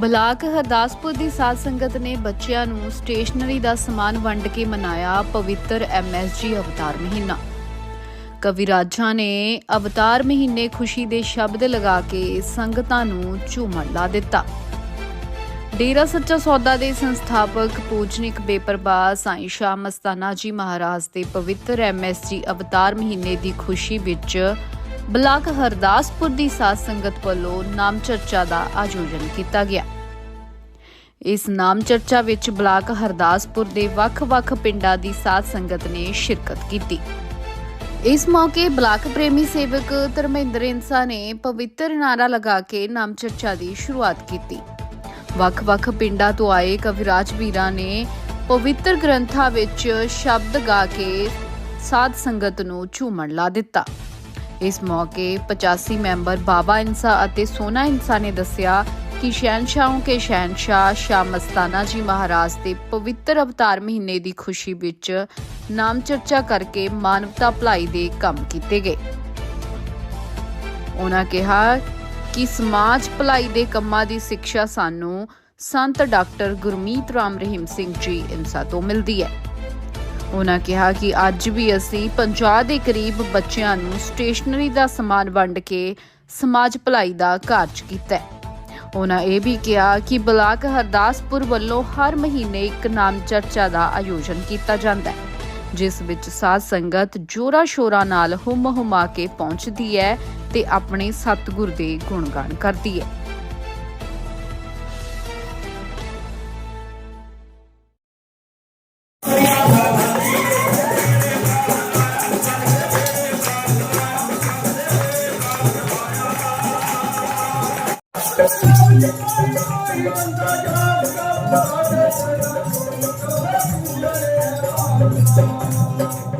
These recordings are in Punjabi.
ਬਲਾਕ ਹਰਦਾਸਪੁਰ ਦੀ ਸਾਧ ਸੰਗਤ ਨੇ ਬੱਚਿਆਂ ਨੂੰ ਸਟੇਸ਼ਨਰੀ ਦਾ ਸਮਾਨ ਵੰਡ ਕੇ ਮਨਾਇਆ ਪਵਿੱਤਰ ਐਮਐਸਜੀ ਅਵਤਾਰ ਮਹੀਨਾ। ਕਵਿਰਾਜਾਂ ਨੇ ਅਵਤਾਰ ਮਹੀਨੇ ਖੁਸ਼ੀ ਦੇ ਸ਼ਬਦ ਲਗਾ ਕੇ ਸੰਗਤਾਂ ਨੂੰ ਝੂਮਣ ਲਾ ਦਿੱਤਾ। ਡੇਰਾ ਸੱਚਾ ਸੌਦਾ ਦੇ ਸੰਸਥਾਪਕ ਪੂਜਨਿਕ ਬੇਪਰਵਾਹ ਸਾਈਂ ਸ਼ਾਹ ਮਸਤਾਨਾ ਜੀ ਮਹਾਰਾਜ ਦੇ ਪਵਿੱਤਰ ਐਮਐਸਜੀ ਅਵਤਾਰ ਮਹੀਨੇ ਦੀ ਖੁਸ਼ੀ ਵਿੱਚ ਬਲਾਕ ਹਰਦਾਸਪੁਰ ਦੀ ਸਾਧ ਸੰਗਤ ਵੱਲੋਂ ਨਾਮ ਚਰਚਾ ਦਾ ਆਯੋਜਨ ਕੀਤਾ ਗਿਆ। ਇਸ ਨਾਮ ਚਰਚਾ ਵਿੱਚ ਬਲਾਕ ਹਰਦਾਸਪੁਰ ਦੇ ਵੱਖ-ਵੱਖ ਪਿੰਡਾਂ ਦੀ ਸਾਧ ਸੰਗਤ ਨੇ ਸ਼ਿਰਕਤ ਕੀਤੀ। ਇਸ ਮੌਕੇ ਬਲਾਕ ਪ੍ਰੇਮੀ ਸੇਵਕ ਧਰਮਿੰਦਰ ਇੰਸਾ ਨੇ ਪਵਿੱਤਰ ਨਾਰਾ ਲਗਾ ਕੇ ਨਾਮ ਚਰਚਾ ਦੀ ਸ਼ੁਰੂਆਤ ਕੀਤੀ। ਵੱਖ-ਵੱਖ ਪਿੰਡਾਂ ਤੋਂ ਆਏ ਕਵਿਰਾਜ ਵੀਰਾਂ ਨੇ ਪਵਿੱਤਰ ਗ੍ਰੰਥਾਂ ਵਿੱਚ ਸ਼ਬਦ ਗਾ ਕੇ ਸਾਧ ਸੰਗਤ ਨੂੰ ਝੂਮਣ ਲਾ ਦਿੱਤਾ। ਇਸ ਮੌਕੇ 85 ਮੈਂਬਰ ਬਾਬਾ ਇੰਸਾ ਅਤੇ ਸੋਨਾ ਇੰਸਾ ਨੇ ਦੱਸਿਆ ਕਿ ਸ਼ਹਿਨਸ਼ਾਹੋਂ ਕੇ ਸ਼ਹਿਨਸ਼ਾਹ ਸ਼ਾਹ ਮਸਤਾਨਾ ਜੀ ਮਹਾਰਾਜ ਦੇ ਪਵਿੱਤਰ ਅਵਤਾਰ ਮਹੀਨੇ ਦੀ ਖੁਸ਼ੀ ਵਿੱਚ ਨਾਮ ਚਰਚਾ ਕਰਕੇ ਮਾਨਵਤਾ ਭਲਾਈ ਦੇ ਕੰਮ ਕੀਤੇ ਗਏ। ਉਹਨਾਂ ਕਿਹਾ ਕਿ ਸਮਾਜ ਭਲਾਈ ਦੇ ਕੰਮਾਂ ਦੀ ਸਿੱਖਿਆ ਸਾਨੂੰ ਸੰਤ ਡਾਕਟਰ ਗੁਰਮੀਤ ਰਾਮ ਰਹੀਮ ਸਿੰਘ ਜੀ ਇੰਸਾ ਤੋਂ ਮਿਲਦੀ ਹੈ। ਉਹਨਾਂ ਕਿਹਾ ਕਿ ਅੱਜ ਵੀ ਅਸੀਂ 50 ਦੇ ਕਰੀਬ ਬੱਚਿਆਂ ਨੂੰ ਸਟੇਸ਼ਨਰੀ ਦਾ ਸਮਾਨ ਵੰਡ ਕੇ ਸਮਾਜ ਭਲਾਈ ਦਾ ਕਾਰਜ ਕੀਤਾ ਹੈ। ਉਹਨਾਂ ਇਹ ਵੀ ਕਿਹਾ ਕਿ ਬਲਾਕ ਹਰਦਾਸਪੁਰ ਵੱਲੋਂ ਹਰ ਮਹੀਨੇ ਇੱਕ ਨਾਮ ਚਰਚਾ ਦਾ ਆਯੋਜਨ ਕੀਤਾ ਜਾਂਦਾ ਹੈ, ਜਿਸ ਵਿੱਚ ਸਾਧ ਸੰਗਤ ਜੋਰਾ ਸ਼ੋਰਾ ਨਾਲ ਹੁਮ ਹੁਮਾ ਕੇ ਪਹੁੰਚਦੀ ਹੈ ਤੇ ਆਪਣੇ ਸਤਿਗੁਰ ਦੇ ਗੁਣਗਾਨ ਕਰਦੀ ਹੈ। Thank you.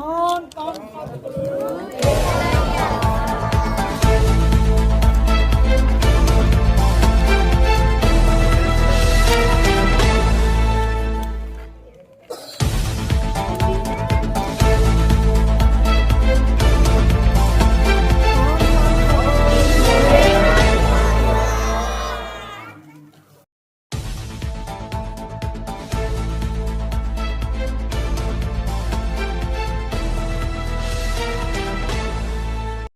อนตอน